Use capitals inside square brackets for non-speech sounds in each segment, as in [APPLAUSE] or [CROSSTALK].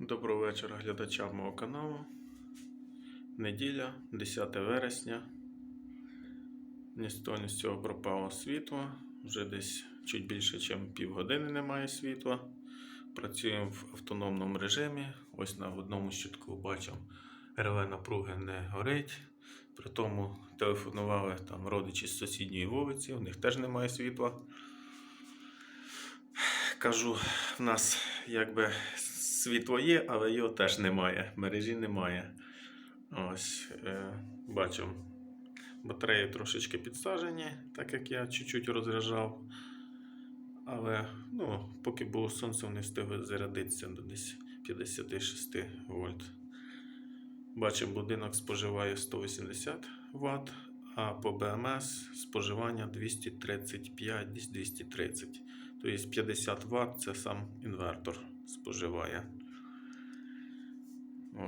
Доброго вечора глядачам мого каналу. Неділя, 10 вересня. Ні з цього пропало світло. Вже десь чуть більше, ніж півгодини немає світла. Працюємо в автономному режимі. Ось на одному щитку бачимо, реле напруги не горить. При тому телефонували там родичі з сусідньої вулиці, у них теж немає світла. Кажу, в нас якби світло є, але його теж немає. Мережі немає. Ось, е, бачимо, батареї трошечки підсажені, так як я чуть-чуть розряджав. Але ну, поки було сонце, вони встигли зарядитися до десь 56 вольт. Бачимо, будинок споживає 180 Вт, а по БМС споживання 235-230. Тобто 50 Вт це сам інвертор споживає.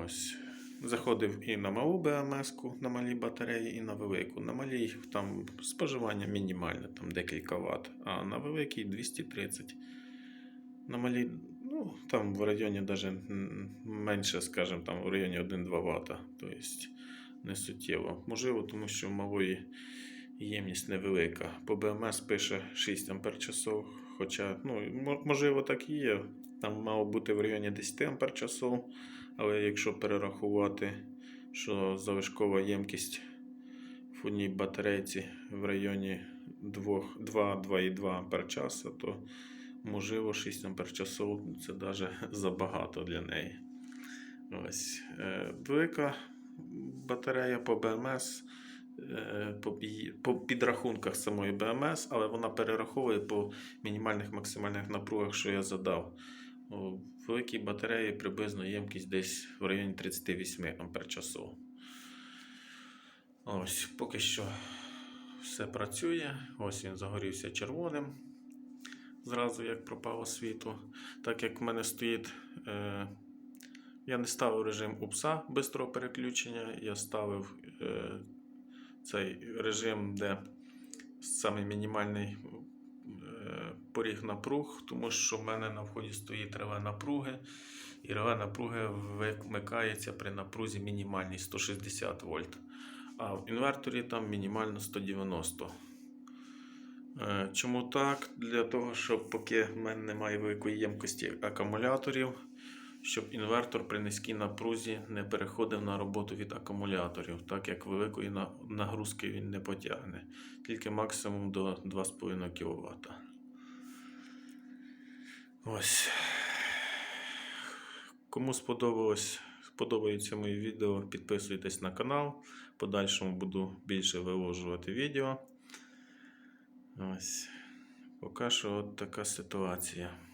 Ось. Заходив і на малу БМС, на малій батареї, і на велику. На малій там споживання мінімальне, там декілька Вт, а на великій 230. На малій, ну, там в районі даже менше, скажімо, там в районі 1-2 Вт. Тобто не суттєво. Можливо, тому що в малої ємність невелика. По БМС пише 6 Ампер часов, хоча, ну, можливо, так і є. Там мало бути в районі 10 Ампер часов, але якщо перерахувати, що залишкова ємкість в одній батарейці в районі 2-2,2 Ампер часа, то можливо 6 Ампер часов це навіть [LAUGHS] забагато для неї. Ось. Е, велика батарея по БМС е, по, підрахунках самої БМС, але вона перераховує по мінімальних максимальних напругах, що я задав. У великій батареї приблизно ємкість десь в районі 38 Ампер. Ось, поки що все працює. Ось він загорівся червоним. Зразу як пропало світло. Так як в мене стоїть. Е, я не ставив режим УПСа бистрого переключення, я ставив е, цей режим, де самий мінімальний поріг напруг, тому що в мене на вході стоїть реве напруги, і реве напруги вимикається при напрузі мінімальній 160 вольт. А в інверторі там мінімально 190. Е, Чому так? Для того, щоб поки в мене немає великої ємкості акумуляторів, щоб інвертор при низькій напрузі не переходив на роботу від акумуляторів, так як великої нагрузки він не потягне, тільки максимум до 2,5 кВт. Ось. Кому сподобалось, сподобаються мої відео, підписуйтесь на канал. В подальшому буду більше виложувати відео. Ось. Поки що от така ситуація.